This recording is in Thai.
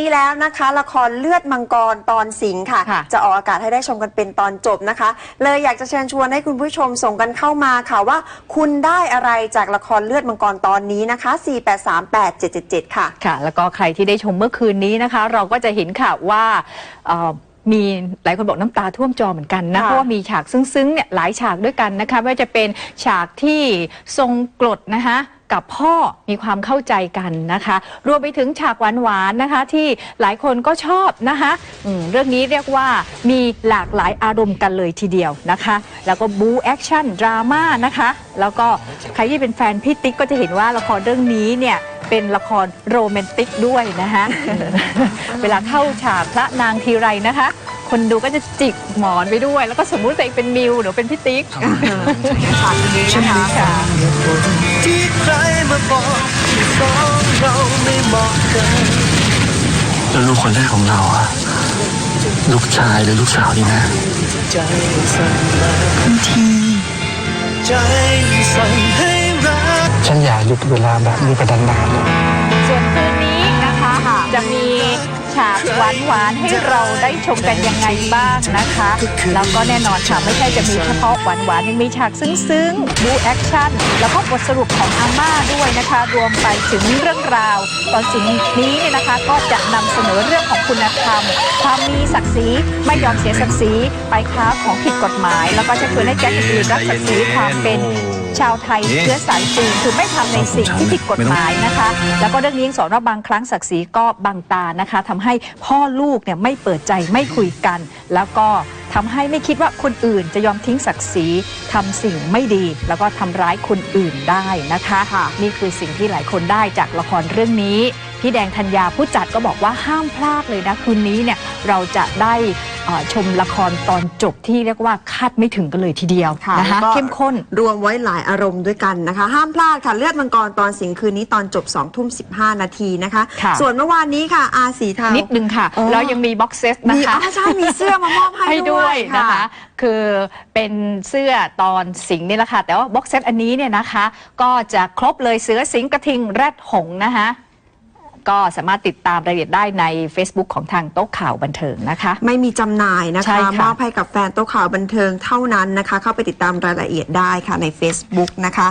นี้แล้วนะคะ ละครเลือดมังกรตอนสิงห์ค่ะ ค่ะจะออกอากาศให้ได้ชมกันเป็นตอนจบนะคะ เลยอยากจะเชิญชวนให้คุณผู้ชมส่งกันเข้ามาค่ะว่า คุณได้อะไรจากละครเลือดมังกรตอนนี้นะคะ 4838777 ค่ะ ค่ะ แล้วก็ใครที่ได้ชมเมื่อคืนนี้นะคะ เราก็จะเห็นค่ะว่าเอ่อมีหลายคนบอกน้ำตาท่วมจอเหมือนกันนะ ค่ะเพราะว่ามีฉากซึ้งๆเนี่ยหลายฉากด้วยกันนะคะไม่ว่าจะเป็นฉากที่ทรงกรดนะคะ กับพ่อมีความเข้าใจกันนะคะ รวมไปถึงฉากหวานๆนะคะ ที่หลายคนก็ชอบนะคะอืมเรื่องนี้เรียกว่ามีหลากหลายอารมณ์กันเลยทีเดียวนะคะ แล้วก็บูแอคชั่นดราม่านะคะ แล้วก็ใครที่เป็นแฟนพี่ติ๊กก็จะเห็นว่าละครเรื่องนี้เนี่ยเป็นละครโรแมนติกด้วยนะคะ เวลาเข้าฉากพระนางทีไรนะคะ คนดูก็จะจิกหมอนไปด้วย แล้วก็สมมุติตัวเองเป็นมิวหรือเป็นพี่ติ๊กฉากนี้นะคะค่ะที่ใครมา บอกที่สองเราไม่เหมาะกันแล้วลูกคนแรกของเราอะลูกชายหรือลูกสาวดีนะใจสั่นมาทันทีใจสั่งให้รักฉันอยากหยุดเวลาแบบนี้ไปนานๆเลยส่วนคืนนี้นะคะจะมี ฉากหวานๆให้เราได้ชมกันยังไงบ้างนะคะแล้วก็แน่นอนค่ะไม่ใช่จะมีเฉพาะหวานๆยังมีฉากซึ้งๆดูแอคชั่นแล้วก็บทสรุปของอาม่าด้วยนะคะ รวมไปถึงเรื่องราว ตอนสิ่งนี้เนี่ยนะคะ ก็จะนำเสนอเรื่องของคุณธรรม ความมีศักดิ์ศรีไม่ยอมเสียศักดิ์ศรีไปค้าของผิดกฎหมาย แล้วก็จะชวนให้แก๊งอื่นรักศักดิ์ศรีความเป็น ชาวไทยเชื้อสายจีนคือไม่ทำในสิ่งที่ผิดกฎหมายนะคะ แล้วก็เรื่องนี้ยังสอนว่าบางครั้งศักดิ์ศรีก็บังตานะคะทำให้พ่อลูกเนี่ยไม่เปิดใจไม่คุยกัน แล้วก็ทำให้ไม่คิดว่าคนอื่นจะยอมทิ้งศักดิ์ศรีทำสิ่งไม่ดี แล้วก็ทำร้ายคนอื่นได้นะคะ นี่คือสิ่งที่หลายคนได้จากละครเรื่องนี้ พี่แดงธัญญาผู้จัดก็บอกว่าห้ามพลาดเลยนะคืนนี้เนี่ยเราจะได้เอ่อชมละครตอนจบที่เรียกว่าคาดไม่ถึงกันเลยทีเดียวค่ะนะคะแล้วก็เข้มข้นรวมไว้หลายอารมณ์ด้วยกันนะคะ ห้ามพลาดค่ะเลือดมังกรตอนสิงห์คืนนี้ตอนจบ2ทุ่ม15นาทีนะคะค่ะส่วนเมื่อวานนี้ค่ะอาสีเทานิดนึงค่ะอ๋อแล้วยังมีบ็อกเซตมีนะคะอ๋อใช่มีเสื้อมามอบให้ให้ด้วยนะคะค่ะคือเป็นเสื้อตอนสิงห์นี่แหละค่ะแต่ว่าบ็อกเซตอันนี้เนี่ยนะคะ ก็จะครบเลยเสือสิงห์กระทิงแรดหงส์นะคะ ก็สามารถติดตามรายละเอียดได้ใน Facebook ของทางโต๊ะข่าวบันเทิงนะคะ ไม่มีจำหน่ายนะใช่คะค่ะ มอบให้กับแฟนโต๊ะข่าวบันเทิงเท่านั้นนะคะ เข้าไปติดตามรายละเอียดได้ค่ะใน Facebook นะคะ